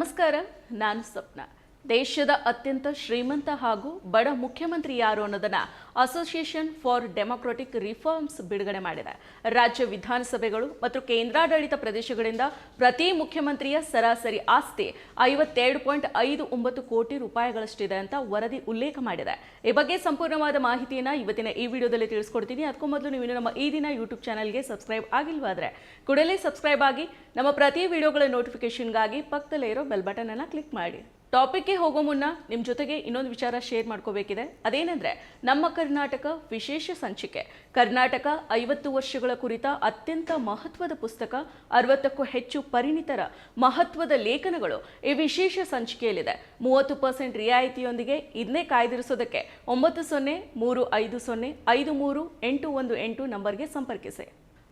ನಮಸ್ಕಾರ ನಾನು ಸ್ವಪ್ನ ದೇಶದ ಅತ್ಯಂತ ಶ್ರೀಮಂತ ಹಾಗೂ ಬಡ ಮುಖ್ಯಮಂತ್ರಿ ಯಾರು ಅನ್ನೋದನ್ನ ಅಸೋಸಿಯೇಷನ್ ಫಾರ್ ಡೆಮೊಕ್ರಾಟಿಕ್ ರಿಫಾರ್ಮ್ಸ್ ಬಿಡುಗಡೆ ಮಾಡಿದೆ. ರಾಜ್ಯ ವಿಧಾನಸಭೆಗಳು ಮತ್ತು ಕೇಂದ್ರಾಡಳಿತ ಪ್ರದೇಶಗಳಿಂದ ಪ್ರತಿ ಮುಖ್ಯಮಂತ್ರಿಯ ಸರಾಸರಿ ಆಸ್ತಿ ಐವತ್ತೆರಡು ಪಾಯಿಂಟ್ ಐದು ಒಂಬತ್ತು ಕೋಟಿ ರೂಪಾಯಿಗಳಷ್ಟಿದೆ ಅಂತ ವರದಿ ಉಲ್ಲೇಖ ಮಾಡಿದೆ. ಈ ಬಗ್ಗೆ ಸಂಪೂರ್ಣವಾದ ಮಾಹಿತಿಯನ್ನ ಇವತ್ತಿನ ಈ ವಿಡಿಯೋದಲ್ಲಿ ತಿಳಿಸ್ಕೊಡ್ತೀನಿ. ಅದಕ್ಕೂ ಮೊದಲು ನೀವು ನಮ್ಮ ಈ ದಿನ ಯೂಟ್ಯೂಬ್ ಚಾನಲ್ಗೆ ಸಬ್ಸ್ಕ್ರೈಬ್ ಆಗಿಲ್ವಾದ್ರೆ ಕೂಡಲೇ ಸಬ್ಸ್ಕ್ರೈಬ್ ಆಗಿ ನಮ್ಮ ಪ್ರತಿ ವಿಡಿಯೋಗಳ ನೋಟಿಫಿಕೇಶನ್ಗಾಗಿ ಪಕ್ಕದಲ್ಲೇ ಇರೋ ಬೆಲ್ ಬಟನ್ ಅನ್ನ ಕ್ಲಿಕ್ ಮಾಡಿ. ಟಾಪಿಕ್ಗೆ ಹೋಗೋ ಮುನ್ನ ನಿಮ್ಮ ಜೊತೆಗೆ ಇನ್ನೊಂದು ವಿಚಾರ ಶೇರ್ ಮಾಡ್ಕೋಬೇಕಿದೆ. ಅದೇನೆಂದರೆ, ನಮ್ಮ ಕರ್ನಾಟಕ ವಿಶೇಷ ಸಂಚಿಕೆ. ಕರ್ನಾಟಕ ಐವತ್ತು ವರ್ಷಗಳ ಕುರಿತ ಅತ್ಯಂತ ಮಹತ್ವದ ಪುಸ್ತಕ, ಅರವತ್ತಕ್ಕೂ ಹೆಚ್ಚು ಪರಿಣಿತರ ಮಹತ್ವದ ಲೇಖನಗಳು ಈ ವಿಶೇಷ ಸಂಚಿಕೆಯಲ್ಲಿದೆ. ಮೂವತ್ತು ಪರ್ಸೆಂಟ್ ರಿಯಾಯಿತಿಯೊಂದಿಗೆ ಇದನ್ನೇ ಕಾಯ್ದಿರಿಸೋದಕ್ಕೆ ಒಂಬತ್ತು ಸೊನ್ನೆ, ಮೂರು ಐದು ಸೊನ್ನೆ, ಐದು ಮೂರು, ಎಂಟು ಒಂದು ಎಂಟು ನಂಬರ್ಗೆ ಸಂಪರ್ಕಿಸಿ.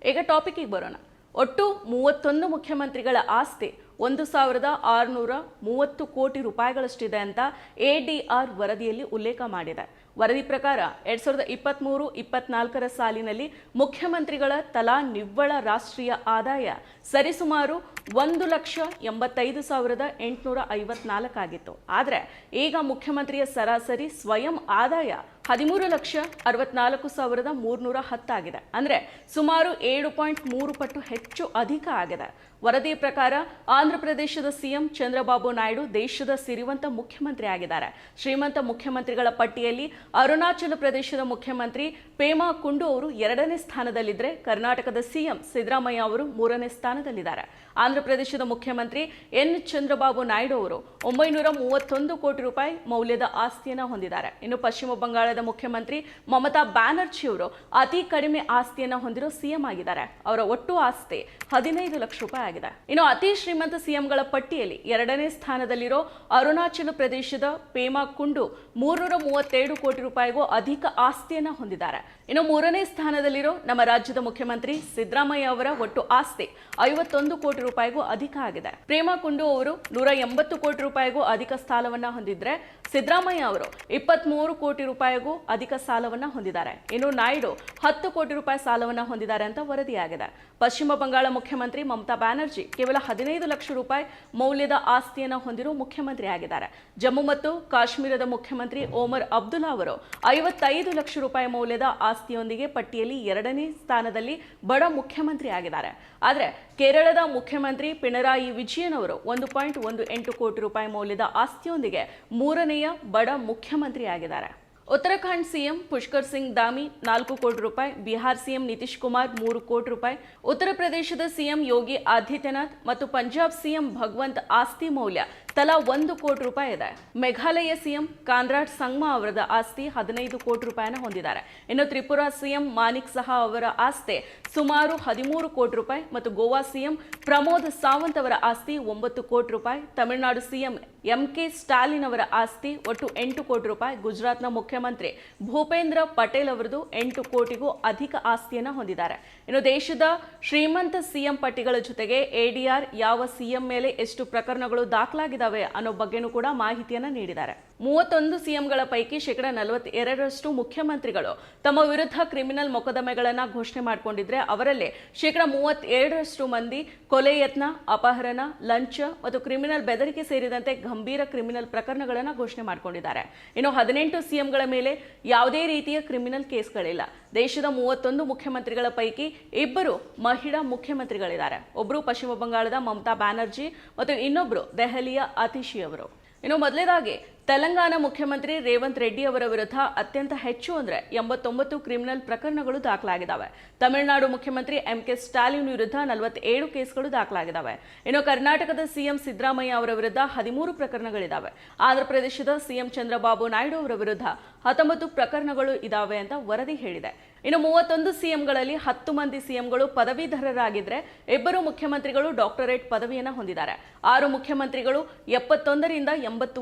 ಈಗ ಟಾಪಿಕ್ಗೆ ಬರೋಣ. ಒಟ್ಟು ಮೂವತ್ತೊಂದು ಮುಖ್ಯಮಂತ್ರಿಗಳ ಆಸ್ತಿ ಒಂದು ಸಾವಿರದ ಆರುನೂರ ಮೂವತ್ತು ಕೋಟಿ ರೂಪಾಯಿಗಳಷ್ಟಿದೆ ಅಂತ ಎ ಡಿ ಆರ್ ವರದಿಯಲ್ಲಿ ಉಲ್ಲೇಖ ಮಾಡಿದೆ. ವರದಿ ಪ್ರಕಾರ ಎರಡ್ ಸಾವಿರದ ಇಪ್ಪತ್ತ್ಮೂರು ಇಪ್ಪತ್ನಾಲ್ಕರ ಸಾಲಿನಲ್ಲಿ ಮುಖ್ಯಮಂತ್ರಿಗಳ ತಲಾ ನಿವ್ವಳ ರಾಷ್ಟ್ರೀಯ ಆದಾಯ ಸರಿಸುಮಾರು ಒಂದು ಲಕ್ಷ ಎಂಬತ್ತೈದು ಸಾವಿರದ ಎಂಟುನೂರ ಐವತ್ನಾಲ್ಕಾಗಿತ್ತು ಆದರೆ ಈಗ ಮುಖ್ಯಮಂತ್ರಿಯ ಸರಾಸರಿ ಸ್ವಯಂ ಆದಾಯ ಹದಿಮೂರು ಲಕ್ಷ ಅರವತ್ನಾಲ್ಕು ಸಾವಿರದ ಮೂರುನೂರ ಹತ್ತಾಗಿದೆ. ಅಂದರೆ ಸುಮಾರು ಏಳು ಪಾಯಿಂಟ್ ಮೂರು ಪಟ್ಟು ಹೆಚ್ಚು ಅಧಿಕ ಆಗಿದೆ. ವರದಿ ಪ್ರಕಾರ ಆಂಧ್ರ ಪ್ರದೇಶದ ಸಿಎಂ ಚಂದ್ರಬಾಬು ನಾಯ್ಡು ದೇಶದ ಸಿರಿವಂತ ಮುಖ್ಯಮಂತ್ರಿ ಆಗಿದ್ದಾರೆ. ಶ್ರೀಮಂತ ಮುಖ್ಯಮಂತ್ರಿಗಳ ಪಟ್ಟಿಯಲ್ಲಿ ಅರುಣಾಚಲ ಪ್ರದೇಶದ ಮುಖ್ಯಮಂತ್ರಿ ಪೇಮಾ ಕುಂಡು ಅವರು ಎರಡನೇ ಸ್ಥಾನದಲ್ಲಿದ್ದರೆ ಕರ್ನಾಟಕದ ಸಿಎಂ ಸಿದ್ದರಾಮಯ್ಯ ಅವರು ಮೂರನೇ ಸ್ಥಾನದಲ್ಲಿದ್ದಾರೆ. ಆಂಧ್ರ ಪ್ರದೇಶದ ಮುಖ್ಯಮಂತ್ರಿ ಎನ್ ಚಂದ್ರಬಾಬು ನಾಯ್ಡು ಅವರು ಒಂಬೈನೂರ ಮೂವತ್ತೊಂದು ಕೋಟಿ ರೂಪಾಯಿ ಮೌಲ್ಯದ ಆಸ್ತಿಯನ್ನು ಹೊಂದಿದ್ದಾರೆ. ಇನ್ನು ಪಶ್ಚಿಮ ಬಂಗಾಳದ ಮುಖ್ಯಮಂತ್ರಿ ಮಮತಾ ಬ್ಯಾನರ್ಜಿ ಅವರು ಅತಿ ಕಡಿಮೆ ಆಸ್ತಿಯನ್ನು ಹೊಂದಿರೋ ಸಿಎಂ ಆಗಿದ್ದಾರೆ. ಅವರ ಒಟ್ಟು ಆಸ್ತಿ ಹದಿನೈದು ಲಕ್ಷ ರೂಪಾಯಿ ಆಗಿದೆ. ಇನ್ನು ಅತಿ ಶ್ರೀಮಂತ ಸಿಎಂಗಳ ಪಟ್ಟಿಯಲ್ಲಿ ಎರಡನೇ ಸ್ಥಾನದಲ್ಲಿರೋ ಅರುಣಾಚಲ ಪ್ರದೇಶದ ಪೇಮಾ ಕುಂಡು ಮೂರ್ನೂರ ಮೂವತ್ತೆರಡು ಕೋಟಿ ರೂಪಾಯಿಗೂ ಅಧಿಕ ಆಸ್ತಿಯನ್ನು ಹೊಂದಿದ್ದಾರೆ. ಇನ್ನು ಮೂರನೇ ಸ್ಥಾನದಲ್ಲಿರೋ ನಮ್ಮ ರಾಜ್ಯದ ಮುಖ್ಯಮಂತ್ರಿ ಸಿದ್ದರಾಮಯ್ಯ ಅವರ ಒಟ್ಟು ಆಸ್ತಿ ಐವತ್ತೊಂದು ಕೋಟಿ ರೂಪಾಯಿಗೂ ಅಧಿಕ ಆಗಿದೆ. ಪ್ರೇಮಾ ಕುಂಡು ಅವರು ನೂರ ಎಂಬತ್ತು ಕೋಟಿ ರೂಪಾಯಿಗೂ ಅಧಿಕ ಸಾಲವನ್ನ ಹೊಂದಿದ್ರೆ ಸಿದ್ದರಾಮಯ್ಯ ಅವರು ಇಪ್ಪತ್ಮೂರು ಕೋಟಿ ರೂಪಾಯಿಗೂ ಅಧಿಕ ಸಾಲವನ್ನ ಹೊಂದಿದ್ದಾರೆ. ಇನ್ನು ನಾಯ್ಡು ಹತ್ತು ಕೋಟಿ ರೂಪಾಯಿ ಸಾಲವನ್ನ ಹೊಂದಿದ್ದಾರೆ ಅಂತ ವರದಿಯಾಗಿದೆ. ಪಶ್ಚಿಮ ಬಂಗಾಳ ಮುಖ್ಯಮಂತ್ರಿ ಮಮತಾ ಬ್ಯಾನರ್ಜಿ ಕೇವಲ ಹದಿನೈದು ಲಕ್ಷ ರೂಪಾಯಿ ಮೌಲ್ಯದ ಆಸ್ತಿಯನ್ನ ಹೊಂದಿರುವ ಮುಖ್ಯಮಂತ್ರಿ ಆಗಿದ್ದಾರೆ ಜಮ್ಮು ಮತ್ತು ಕಾಶ್ಮೀರದ ಮುಖ್ಯಮಂತ್ರಿ ಓಮರ್ ಅಬ್ದುಲ್ಲಾ ಅವರು ಐವತ್ತೈದು ಲಕ್ಷ ರೂಪಾಯಿ ಮೌಲ್ಯದ ಆಸ್ತಿಯೊಂದಿಗೆ ಪಟ್ಟಿಯಲ್ಲಿ ಎರಡನೇ ಸ್ಥಾನದಲ್ಲಿ ಬಡ ಮುಖ್ಯಮಂತ್ರಿ ಆಗಿದ್ದಾರೆ ಆದರೆ ಕೇರಳದ ಮುಖ್ಯಮಂತ್ರಿ ಪಿಣರಾಯಿ ವಿಜಯನ್ ಅವರು ಒಂದು ಪಾಯಿಂಟ್ ಒಂದು ಎಂಟು ಕೋಟಿ ರೂಪಾಯಿ ಮೌಲ್ಯದ ಆಸ್ತಿಯೊಂದಿಗೆ ಮೂರನೆಯ ಬಡ ಮುಖ್ಯಮಂತ್ರಿಯಾಗಿದ್ದಾರೆ ಉತ್ತರಾಖಂಡ್ ಸಿಎಂ ಪುಷ್ಕರ್ ಸಿಂಗ್ ದಾಮಿ ನಾಲ್ಕು ಕೋಟಿ ರೂಪಾಯಿ, ಬಿಹಾರ್ ಸಿಎಂ ನಿತೀಶ್ ಕುಮಾರ್ ಮೂರು ಕೋಟಿ ರೂಪಾಯಿ, ಉತ್ತರ ಪ್ರದೇಶದ ಸಿಎಂ ಯೋಗಿ ಆದಿತ್ಯನಾಥ್ ಮತ್ತು ಪಂಜಾಬ್ ಸಿಎಂ ಭಗವಂತ್ ಆಸ್ತಿ ಮೌಲ್ಯ ತಲಾ ಒಂದು ಕೋಟಿ ರೂಪಾಯಿ ಇದೆ. ಮೇಘಾಲಯ ಸಿಎಂ ಕಾನ್ರಾಡ್ ಸಂಗ್ಮಾ ಅವರದ ಆಸ್ತಿ ಹದಿನೈದು ಕೋಟಿ ರೂಪಾಯಿನ ಹೊಂದಿದ್ದಾರೆ. ಇನ್ನು ತ್ರಿಪುರಾ ಸಿಎಂ ಮಾನಿಕ್ ಸಹಾ ಅವರ ಆಸ್ತಿ ಸುಮಾರು ಹದಿಮೂರು ಕೋಟಿ ರೂಪಾಯಿ ಮತ್ತು ಗೋವಾ ಸಿಎಂ ಪ್ರಮೋದ್ ಸಾವಂತ್ ಅವರ ಆಸ್ತಿ ಒಂಬತ್ತು ಕೋಟಿ ರೂಪಾಯಿ. Tamil Nadu CM M K Stalin ಅವರ ಆಸ್ತಿ ಒಟ್ಟು ಎಂಟು ಕೋಟಿ ರೂಪಾಯಿ. ಗುಜರಾತ್ನ ಮುಖ್ಯಮಂತ್ರಿ ಭೂಪೇಂದ್ರ ಪಟೇಲ್ ಅವರದು ಎಂಟು ಕೋಟಿಗೂ ಅಧಿಕ ಆಸ್ತಿಯನ್ನು ಹೊಂದಿದ್ದಾರೆ. ಇನ್ನು ದೇಶದ ಶ್ರೀಮಂತ ಸಿಎಂ ಪಟ್ಟಿಗಳ ಜೊತೆಗೆ ಎಡಿಆರ್ ಯಾವ ಸಿಎಂ ಮೇಲೆ ಎಷ್ಟು ಪ್ರಕರಣಗಳು ದಾಖಲಾಗಿದ್ದಾವೆ ಅನ್ನೋ ಬಗ್ಗೆನೂ ಕೂಡ ಮಾಹಿತಿಯನ್ನ ನೀಡಿದ್ದಾರೆ. ಮೂವತ್ತೊಂದು ಸಿಎಂಗಳ ಪೈಕಿ ಶೇಕಡ ನಲವತ್ತೆರಡರಷ್ಟು ಮುಖ್ಯಮಂತ್ರಿಗಳು ತಮ್ಮ ವಿರುದ್ಧ ಕ್ರಿಮಿನಲ್ ಮೊಕದ್ದಮೆಗಳನ್ನ ಘೋಷಣೆ ಮಾಡಿಕೊಂಡಿದ್ರೆ ಅವರಲ್ಲಿ ಶೇಕಡ ಮೂವತ್ತೇಳರಷ್ಟು ಮಂದಿ ಕೊಲೆ ಯತ್ನ, ಅಪಹರಣ, ಲಂಚ ಮತ್ತು ಕ್ರಿಮಿನಲ್ ಬೆದರಿಕೆ ಸೇರಿದಂತೆ ಗಂಭೀರ ಕ್ರಿಮಿನಲ್ ಪ್ರಕರಣಗಳನ್ನು ಘೋಷಣೆ ಮಾಡಿಕೊಂಡಿದ್ದಾರೆ. ಇನ್ನು ಹದಿನೆಂಟು ಸಿಎಂಗಳ ಮೇಲೆ ಯಾವುದೇ ರೀತಿಯ ಕ್ರಿಮಿನಲ್ ಕೇಸ್ಗಳಿಲ್ಲ. ದೇಶದ ಮೂವತ್ತೊಂದು ಮುಖ್ಯಮಂತ್ರಿಗಳ ಪೈಕಿ ಇಬ್ಬರು ಮಹಿಳಾ ಮುಖ್ಯಮಂತ್ರಿಗಳಿದ್ದಾರೆ. ಒಬ್ಬರು ಪಶ್ಚಿಮ ಬಂಗಾಳದ ಮಮತಾ ಬ್ಯಾನರ್ಜಿ ಮತ್ತು ಇನ್ನೊಬ್ಬರು ದೆಹಲಿಯ ಅತಿಶಿ ಅವರು. ಇನ್ನು ಮೊದಲೇದಾಗಿ ತೆಲಂಗಾಣ ಮುಖ್ಯಮಂತ್ರಿ ರೇವಂತ್ ರೆಡ್ಡಿ ಅವರ ವಿರುದ್ಧ ಅತ್ಯಂತ ಹೆಚ್ಚು ಅಂದ್ರೆ ಎಂಬತ್ತೊಂಬತ್ತು ಕ್ರಿಮಿನಲ್ ಪ್ರಕರಣಗಳು ದಾಖಲಾಗಿದ್ದಾವೆ. ತಮಿಳುನಾಡು ಮುಖ್ಯಮಂತ್ರಿ ಎಂ ಕೆ ಸ್ಟಾಲಿನ್ ವಿರುದ್ಧ ನಲವತ್ತೇಳು ಕೇಸ್ಗಳು ದಾಖಲಾಗಿದ್ದಾವೆ. ಇನ್ನು ಕರ್ನಾಟಕದ ಸಿಎಂ ಸಿದ್ದರಾಮಯ್ಯ ಅವರ ವಿರುದ್ಧ ಹದಿಮೂರು ಪ್ರಕರಣಗಳಿದ್ದಾವೆ. ಆಂಧ್ರ ಪ್ರದೇಶದ ಸಿಎಂ ಚಂದ್ರಬಾಬು ನಾಯ್ಡು ಅವರ ವಿರುದ್ಧ ಹತ್ತೊಂಬತ್ತು ಪ್ರಕರಣಗಳು ಇದಾವೆ ಅಂತ ವರದಿ ಹೇಳಿದೆ. ಇನ್ನು ಮೂವತ್ತೊಂದು ಸಿಎಂಗಳಲ್ಲಿ ಹತ್ತು ಮಂದಿ ಸಿಎಂಗಳು ಪದವೀಧರರಾಗಿದ್ದರೆ ಇಬ್ಬರು ಮುಖ್ಯಮಂತ್ರಿಗಳು ಡಾಕ್ಟರೇಟ್ ಪದವಿಯನ್ನು ಹೊಂದಿದ್ದಾರೆ. ಆರು ಮುಖ್ಯಮಂತ್ರಿಗಳು ಎಪ್ಪತ್ತೊಂದರಿಂದ ಎಂಬತ್ತು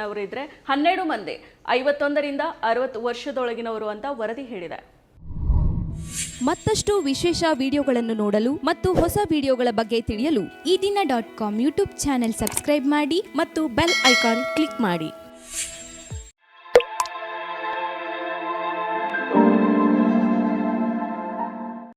ವರ್ಷದೊಳಗಿನವರಿದ್ರೆ ಹನ್ನೆರಡು ಮಂದಿ, ಐವತ್ತೊಂದರಿಂದ ಅರವತ್ತು ವರ್ಷದೊಳಗಿನವರು ಅಂತ ವರದಿ ಹೇಳಿದೆ. ಮತ್ತಷ್ಟು ವಿಶೇಷ ವಿಡಿಯೋಗಳನ್ನು ನೋಡಲು ಮತ್ತು ಹೊಸ ವಿಡಿಯೋಗಳ ಬಗ್ಗೆ ತಿಳಿಯಲು ಈ ದಿನ dot com YouTube channel subscribe ಮಾಡಿ ಮತ್ತು ಬೆಲ್ ಐಕಾನ್ ಕ್ಲಿಕ್ ಮಾಡಿ.